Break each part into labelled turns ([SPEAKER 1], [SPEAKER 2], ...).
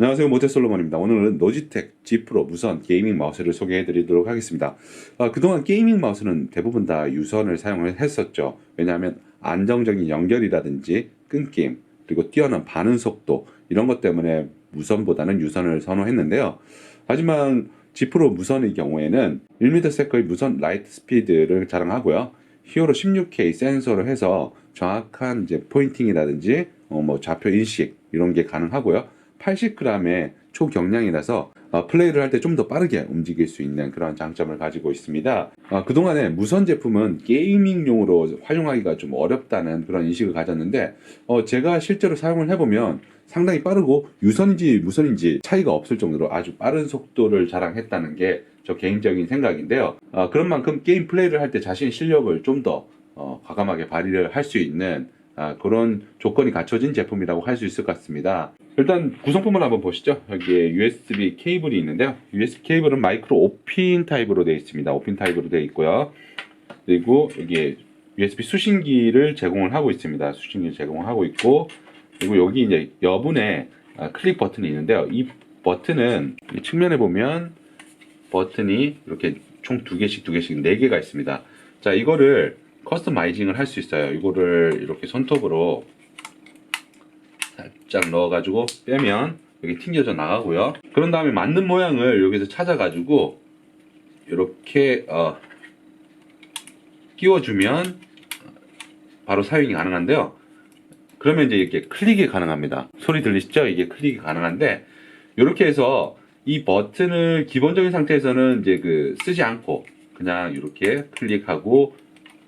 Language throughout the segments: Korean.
[SPEAKER 1] 안녕하세요 모태솔로몬입니다. 오늘은 노지텍 G 프로 무선 게이밍 마우스를 소개해 드리도록 하겠습니다. 아, 그동안 게이밍 마우스는 대부분 다 유선을 사용을 했었죠. 왜냐하면 안정적인 연결이라든지 끊김 그리고 뛰어난 반응 속도 이런 것 때문에 무선보다는 유선을 선호했는데요. 하지만 G 프로 무선의 경우에는 1ms의 무선 라이트 스피드를 자랑하고요. 히어로 16K 센서로 해서 정확한 이제 포인팅이라든지 어, 뭐 좌표 인식 이런 게 가능하고요. 80g의 초경량이라서 어, 플레이를 할 때 좀 더 빠르게 움직일 수 있는 그런 장점을 가지고 있습니다. 어, 그동안에 무선 제품은 게이밍용으로 활용하기가 좀 어렵다는 그런 인식을 가졌는데 어, 제가 실제로 사용을 해보면 상당히 빠르고 유선인지 무선인지 차이가 없을 정도로 아주 빠른 속도를 자랑했다는 게 저 개인적인 생각인데요. 어, 그런 만큼 게임 플레이를 할 때 자신의 실력을 좀더 어, 과감하게 발휘를 할 수 있는 아, 그런 조건이 갖춰진 제품이라고 할 수 있을 것 같습니다. 일단 구성품을 한번 보시죠. 여기에 USB 케이블이 있는데요. USB 케이블은 마이크로 5핀 타입으로 되어 있습니다. 5핀 타입으로 되어 있고요. 그리고 여기에 USB 수신기를 제공을 하고 있습니다. 수신기를 제공을 하고 있고 그리고 여기 이제 여분의 아, 클릭 버튼이 있는데요. 이 버튼은 이 측면에 보면 버튼이 이렇게 총 두 개씩 두 개씩 네 개가 있습니다. 자 이거를 커스터마이징을 할 수 있어요. 이거를 이렇게 손톱으로 살짝 넣어 가지고 빼면 여기 튕겨져 나가고요. 그런 다음에 맞는 모양을 여기서 찾아 가지고 이렇게 어, 끼워주면 바로 사용이 가능한데요. 그러면 이제 이렇게 클릭이 가능합니다. 소리 들리시죠? 이게 클릭이 가능한데 이렇게 해서 이 버튼을 기본적인 상태에서는 이제 그 쓰지 않고 그냥 이렇게 클릭하고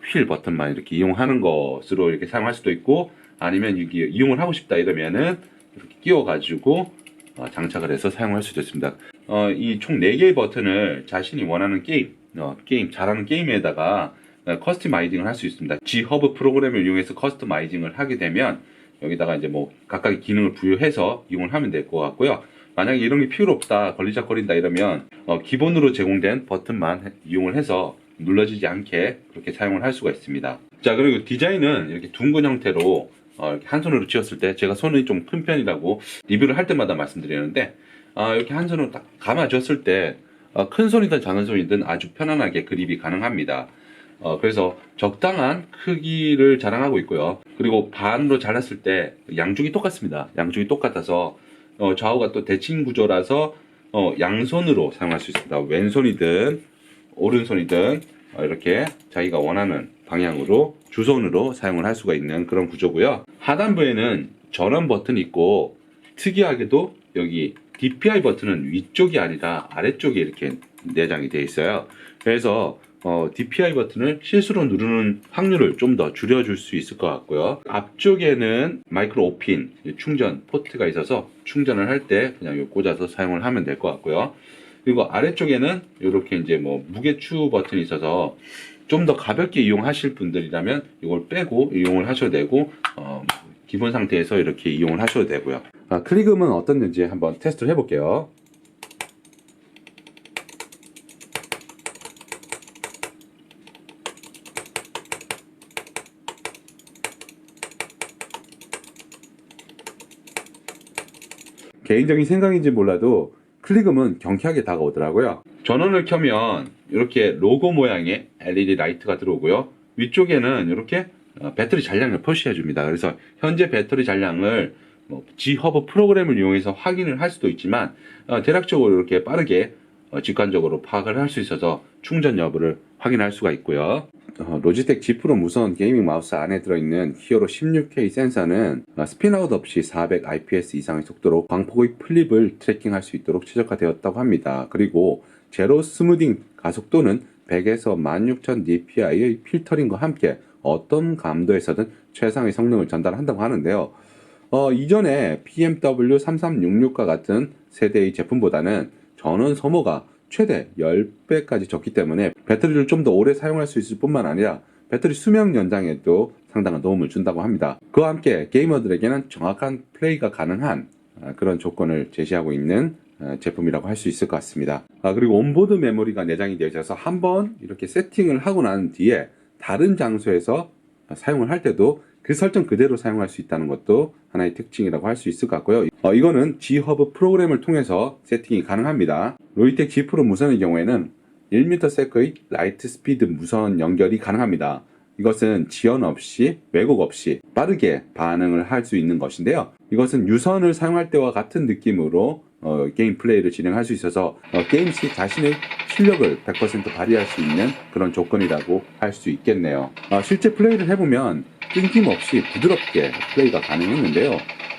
[SPEAKER 1] 휠 버튼만 이렇게 이용하는 것으로 이렇게 사용할 수도 있고 아니면 이게 이용을 하고 싶다 이러면은 이렇게 끼워 가지고 어, 장착을 해서 사용할 수도 있습니다. 어, 이 총 4개의 버튼을 자신이 원하는 게임, 어, 게임 잘하는 게임에다가 어, 커스터마이징을 할 수 있습니다. G 허브 프로그램을 이용해서 커스터마이징을 하게 되면 여기다가 이제 뭐 각각의 기능을 부여해서 이용을 하면 될 것 같고요. 만약에 이런 게 필요 없다, 걸리적거린다 이러면 어, 기본으로 제공된 버튼만 해- 이용을 해서 눌러지지 않게 그렇게 사용을 할 수가 있습니다. 자 그리고 디자인은 이렇게 둥근 형태로 어, 이렇게 한 손으로 쥐었을 때 제가 손이 좀 큰 편이라고 리뷰를 할 때마다 말씀드리는데 어, 이렇게 한 손으로 딱 감아줬을 때 어, 큰 손이든 작은 손이든 아주 편안하게 그립이 가능합니다. 어, 그래서 적당한 크기를 자랑하고 있고요. 그리고 반으로 잘랐을 때 양쪽이 똑같습니다. 양쪽이 똑같아서 어, 좌우가 또 대칭 구조라서 어, 양손으로 사용할 수 있습니다. 왼손이든 오른손이든 어, 이렇게 자기가 원하는 방향으로 주손으로 사용을 할 수가 있는 그런 구조고요. 하단부에는 전원 버튼이 있고 특이하게도 여기 DPI 버튼은 위쪽이 아니라 아래쪽에 이렇게 내장이 되어 있어요. 그래서 어, DPI 버튼을 실수로 누르는 확률을 좀 더 줄여줄 수 있을 것 같고요. 앞쪽에는 마이크로 5핀 충전 포트가 있어서 충전을 할 때 그냥 요 꽂아서 사용을 하면 될 것 같고요. 그리고 아래쪽에는 이렇게 이제 뭐 무게추 버튼이 있어서 좀 더 가볍게 이용하실 분들이라면 이걸 빼고 이용을 하셔도 되고 어, 기본 상태에서 이렇게 이용을 하셔도 되고요. 아, 클릭음은 어떻는지 한번 테스트를 해볼게요. 개인적인 생각인지 몰라도 클릭음은 경쾌하게 다가오더라고요. 전원을 켜면 이렇게 로고 모양의 LED 라이트가 들어오고요. 위쪽에는 이렇게 어, 배터리 잔량을 표시해 줍니다. 그래서 현재 배터리 잔량을 뭐 G 허브 프로그램을 이용해서 확인을 할 수도 있지만 어, 대략적으로 이렇게 빠르게 어, 직관적으로 파악을 할 수 있어서 충전 여부를 확인할 수가 있고요. 어, 로지텍 G 프로 무선 게이밍 마우스 안에 들어있는 히어로 16K 센서는 어, 스핀아웃 없이 400 IPS 이상의 속도로 광폭의 플립을 트래킹할 수 있도록 최적화되었다고 합니다. 그리고 제로 스무딩 가속도는 100에서 16000 dpi의 필터링과 함께 어떤 감도에서든 최상의 성능을 전달한다고 하는데요. 어, 이전에 BMW 3366과 같은 세대의 제품보다는 전원 소모가 최대 10배까지 적기 때문에 배터리를 좀 더 오래 사용할 수 있을 뿐만 아니라 배터리 수명 연장에도 상당한 도움을 준다고 합니다. 그와 함께 게이머들에게는 정확한 플레이가 가능한 아, 그런 조건을 제시하고 있는 아, 제품이라고 할 수 있을 것 같습니다. 아, 그리고 온보드 메모리가 내장이 되어 있어서 한번 이렇게 세팅을 하고 난 뒤에 다른 장소에서 사용을 할 때도 그 설정 그대로 사용할 수 있다는 것도 하나의 특징이라고 할 수 있을 것 같고요. 어, 이거는 G허브 프로그램을 통해서 세팅이 가능합니다. 로이텍 G 프로 무선의 경우에는 1ms의 라이트 스피드 무선 연결이 가능합니다. 이것은 지연 없이 왜곡 없이 빠르게 반응을 할 수 있는 것인데요. 이것은 유선을 사용할 때와 같은 느낌으로 어, 게임 플레이를 진행할 수 있어서 어, 게임 시 자신의 실력을 100% 발휘할 수 있는 그런 조건이라고 할 수 있겠네요. 어, 실제 플레이를 해보면 끊김없이 부드럽게 플레이가 가능했는데요.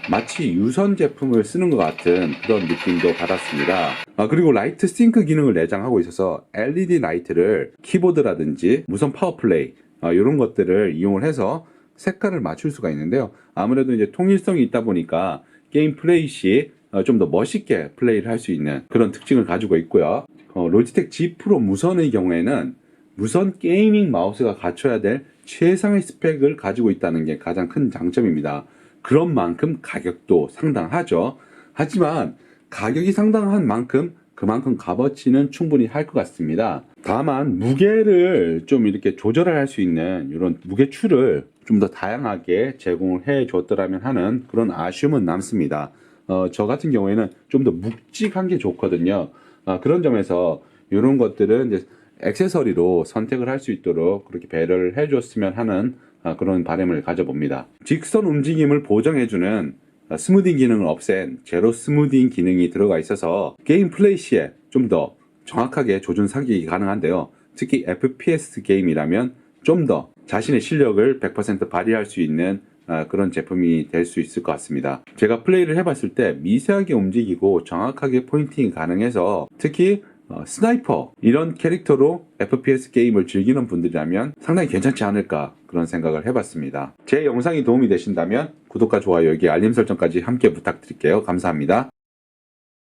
[SPEAKER 1] 마치 유선 제품을 쓰는 것 같은 그런 느낌도 받았습니다. 아, 그리고 라이트 싱크 기능을 내장하고 있어서 LED 라이트를 키보드라든지 무선 파워 플레이 아, 이런 것들을 이용을 해서 색깔을 맞출 수가 있는데요. 아무래도 이제 통일성이 있다 보니까 게임 플레이 시 어, 좀더 멋있게 플레이를 할 수 있는 그런 특징을 가지고 있고요. 어, 로지텍 G 프로 무선의 경우에는 무선 게이밍 마우스가 갖춰야 될 최상의 스펙을 가지고 있다는 게 가장 큰 장점입니다. 그런 만큼 가격도 상당하죠. 하지만 가격이 상당한 만큼 그만큼 값어치는 충분히 할 것 같습니다. 다만 무게를 좀 이렇게 조절을 할 수 있는 이런 무게추를 좀 더 다양하게 제공을 해 줬더라면 하는 그런 아쉬움은 남습니다. 어, 저 같은 경우에는 좀 더 묵직한 게 좋거든요. 아, 그런 점에서 이런 것들은 이제 액세서리로 선택을 할 수 있도록 그렇게 배려를 해줬으면 하는 아, 그런 바람을 가져봅니다. 직선 움직임을 보정해주는 아, 스무딩 기능을 없앤 제로 스무딩 기능이 들어가 있어서 게임 플레이 시에 좀 더 정확하게 조준 사격이 가능한데요. 특히 FPS 게임이라면 좀 더 자신의 실력을 100% 발휘할 수 있는 아, 그런 제품이 될 수 있을 것 같습니다. 제가 플레이를 해봤을 때 미세하게 움직이고 정확하게 포인팅이 가능해서 특히 어, 스나이퍼 이런 캐릭터로 FPS 게임을 즐기는 분들이라면 상당히 괜찮지 않을까 그런 생각을 해봤습니다. 제 영상이 도움이 되신다면 구독과 좋아요 여기 알림 설정까지 함께 부탁드릴게요. 감사합니다.